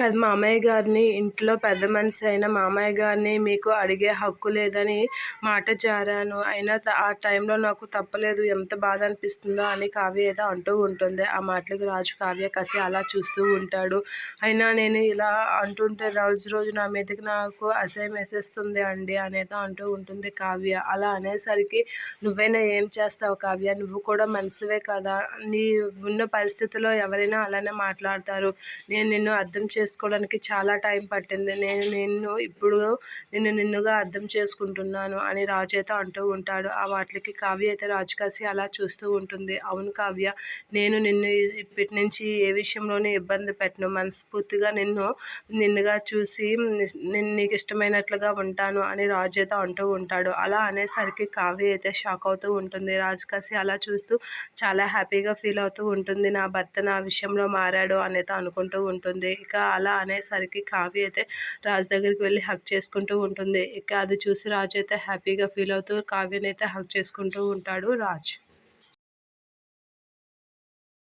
పెద్ద మామయ్య గారిని ఇంట్లో పెద్ద మనిషి అయిన మామయ్య గారిని మీకు అడిగే హక్కు లేదని మాట జారాను. అయినా ఆ టైంలో నాకు తప్పలేదు. ఎంత బాధ అనిపిస్తుందో అని కావ్య ఏదో అంటూ ఉంటుంది. ఆ మాటలకు రాజు కావ్య కసి అలా చూస్తూ ఉంటాడు. అయినా నేను ఇలా అంటుంటే రోజు రోజు నా మీదకి నాకు అసహ్యం వేసేస్తుంది అండి అనేది అంటూ ఉంటుంది కావ్య. అలా అనేసరికి నువ్వైనా ఏం చేస్తావు కావ్య? నువ్వు కూడా మనసువే కదా. నీ ఉన్న పరిస్థితిలో ఎవరైనా అలానే మాట్లాడతారు. నేను నిన్ను అర్థం చేసుకోవడానికి చాలా టైం పట్టింది. నేను నిన్ను ఇప్పుడు నిన్ను నిన్నుగా అర్థం చేసుకుంటున్నాను అని రాజేత అంటూ ఉంటాడు. ఆ వాటికి కావ్య అయితే రాజు కాసి అలా చూస్తూ ఉంటుంది. అవును కావ్య నేను నిన్ను ఇప్పటి నుంచి ఏ విషయంలోనూ ఇబ్బంది పెట్టను. మనస్ఫూర్తిగా నిన్ను నిన్నుగా చూసి నేను నీకు ఇష్టమైనట్లుగా ఉంటాను అని రాజు అయితే అంటూ ఉంటాడు. అలా అనేసరికి కావ్య అయితే షాక్ అవుతూ ఉంటుంది. రాజు కాసి అలా చూస్తూ చాలా హ్యాపీగా ఫీల్ అవుతూ ఉంటుంది. నా భర్త నా విషయంలో మారాడు అనేది అనుకుంటూ ఉంటుంది. ఇక అలా అనేసరికి కావ్య అయితే రాజు దగ్గరికి వెళ్ళి హక్ చేసుకుంటూ ఉంటుంది. ఇక అది చూసి రాజు అయితే హ్యాపీగా ఫీల్ అవుతూ కావ్యని అయితే హక్ చేసుకుంటూ ఉంటాడు రాజు.